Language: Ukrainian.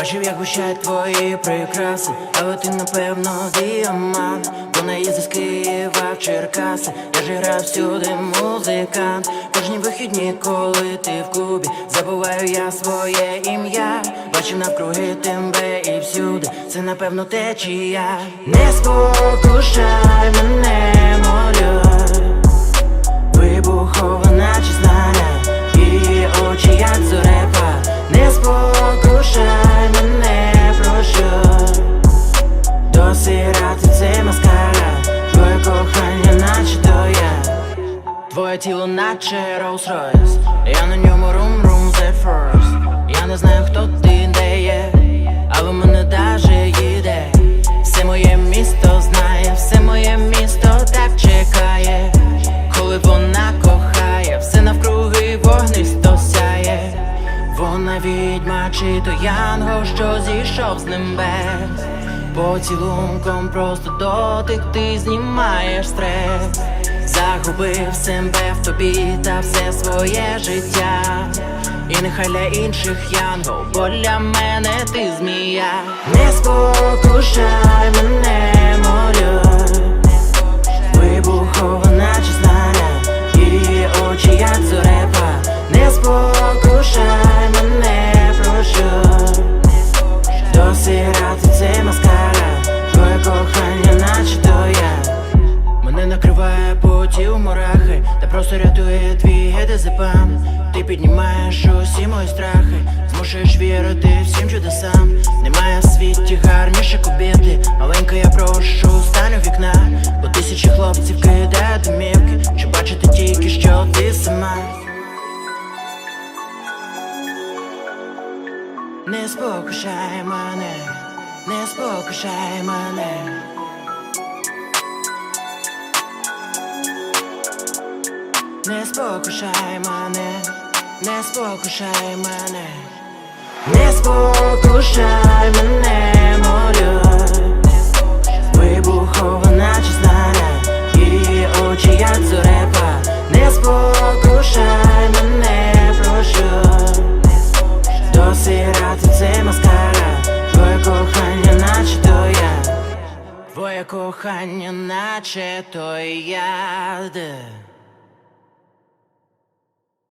Бачив, як гущають твої прикраси, але ти напевно діамант До неї з Києва в Черкаси, я ж грав всюди музикант. Кожні вихідні, коли ти в клубі, забуваю я своє ім'я. Бачив навкруги тебе і всюди, це напевно течія Не спокушай тіло, наче Rolls-Royce. Я на ньому рум-рум the first. Я не знаю, хто ти, де є Але мене даже їде. Все моє місто знає, все моє місто так чекає. Коли вона кохає, все навкруги вогнисто сяє. Вона відьма чи то янгол, що зійшов з небес. Поцілунком просто дотик ти знімаєш стрес Загубив себе в тобі та все своє життя. І нехай для інших янгол, бо для мене ти змія. Не спокушай мурахи рятує твій гедезепам. Ти піднімаєш усі мої страхи Змушуєш вірити всім чудесам. Немає в світі гарніше кобіти Маленька, я прошу, стань у вікна Бо тисячі хлопців кидають домівки Щоб бачити тільки, що ти сама. Не спокушай мене, не спокушай мене. Не спокушай мене, не спокушай мене, не спокушай мене, молю. Вибухова, наче знання, її очі, як зорепа, не спокушай мене, прошу. Досі грати це маскара. Твоє кохання, наче то я Твоє кохання, наче то